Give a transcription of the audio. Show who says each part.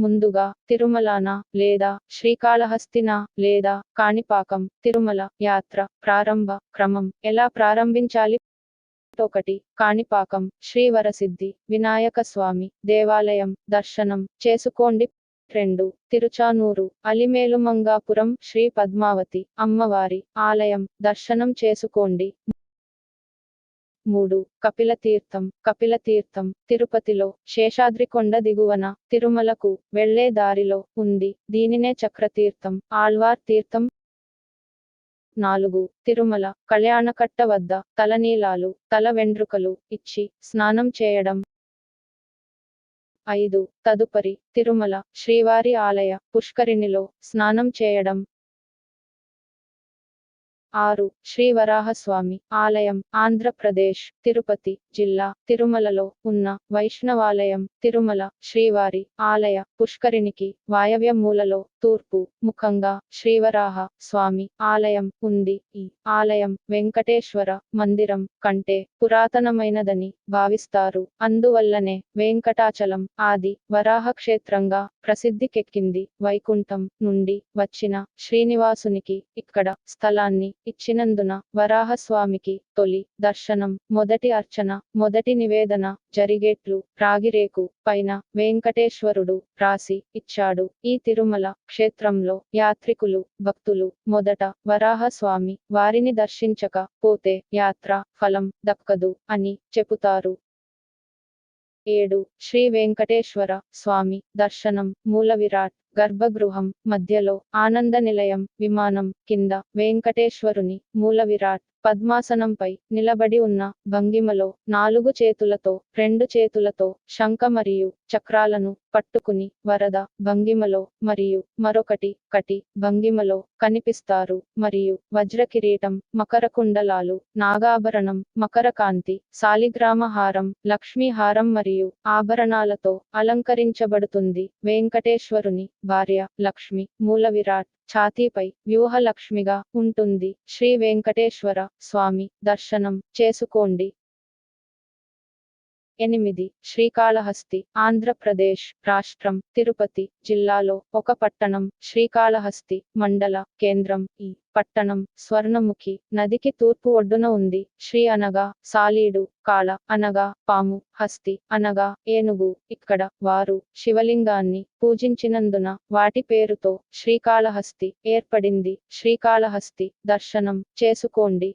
Speaker 1: ముందుగా తిరుమలాన లేదా శ్రీకాళహస్తిన లేదా కాణిపాకం తిరుమల యాత్ర ప్రారంభ క్రమం ఎలా ప్రారంభించాలి? ఒకటి కాణిపాకం శ్రీవరసిద్ధి వినాయక స్వామి దేవాలయం దర్శనం చేసుకోండి. రెండు తిరుచానూరు అలిమేలుమంగాపురం శ్రీ పద్మావతి అమ్మవారి ఆలయం దర్శనం చేసుకోండి. మూడు. కపిల తీర్థం. కపిల తీర్థం. తిరుపతిలో. శేషాద్రికొండ దిగువన. తిరుమలకు వెళ్ళే దారిలో ఉంది. దీనినే చక్రతీర్థం. ఆళ్వార్ తీర్థం. నాలుగు. తిరుమల. కళ్యాణకట్ట వద్ద తలనీలాలు తల వెండ్రుకలు ఇచ్చి స్నానం చేయడం. ఐదు. తదుపరి. తిరుమల. శ్రీవారి ఆలయ పుష్కరిణిలో స్నానం చేయడం. ఆరు. శ్రీ వరాహస్వామి ఆలయం ఆంధ్రప్రదేశ్ తిరుపతి జిల్లా తిరుమలలో ఉన్న వైష్ణవాలయం తిరుమల శ్రీవారి ఆలయ పుష్కరిణికి వాయవ్య మూలలో తూర్పు ముఖంగా శ్రీవరాహ స్వామి ఆలయం ఉంది. ఈ ఆలయం వెంకటేశ్వర మందిరం కంటే పురాతనమైనదని భావిస్తారు. అందువల్లనే వెంకటాచలం ఆది వరాహ క్షేత్రంగా ప్రసిద్ధికెక్కింది. వైకుంఠం నుండి వచ్చిన శ్రీనివాసునికి ఇక్కడ స్థలాన్ని ఇచ్చినందున వరాహస్వామికి తొలి దర్శనం మొదటి అర్చన మొదటి నివేదన జరిగేట్లు రాగిరేకు పైన వెంకటేశ్వరుడు రాసి ఇచ్చాడు. ఈ తిరుమల క్షేత్రంలో యాత్రికులు భక్తులు మొదట వరాహస్వామి వారిని దర్శించక పోతే యాత్ర ఫలం దక్కదు అని చెబుతారు ఏడు. శ్రీ వెంకటేశ్వర స్వామి దర్శనం మూల విరాట్ గర్భగృహం మధ్యలో ఆనంద నిలయం విమానం కింద వెంకటేశ్వరుని మూల విరాట్ పద్మాసనంపై నిలబడి ఉన్న భంగిమలో నాలుగు చేతులతో రెండు చేతులతో శంఖ మరియు చక్రాలను పట్టుకుని వరద భంగిమలో మరియు మరొకటి కటి భంగిమలో కనిపిస్తారు. మరియు వజ్ర కిరీటం మకర కుండలాలు నాగాభరణం మకర కాంతి సాలిగ్రామ హారం లక్ష్మీ హారం మరియు ఆభరణాలతో అలంకరించబడుతుంది. వెంకటేశ్వరుని భార్య లక్ష్మి మూల విరాట్ ఛాతీపై వ్యూహలక్ష్మిగా ఉంటుంది. శ్రీ వెంకటేశ్వర స్వామి దర్శనం చేసుకోండి. ఎనిమిది శ్రీకాళహస్తి ఆంధ్రప్రదేశ్ రాష్ట్రం తిరుపతి జిల్లాలో ఒక పట్టణం శ్రీకాళహస్తి మండల కేంద్రం. ఈ పట్టణం స్వర్ణముఖి నదికి తూర్పు ఒడ్డున ఉంది. శ్రీ అనగా సాలీడు కాళ అనగా పాము హస్తి అనగా ఏనుగు. ఇక్కడ వారు శివలింగాన్ని పూజించినందున వాటి పేరుతో శ్రీకాళహస్తి ఏర్పడింది. శ్రీకాళహస్తి దర్శనం చేసుకోండి.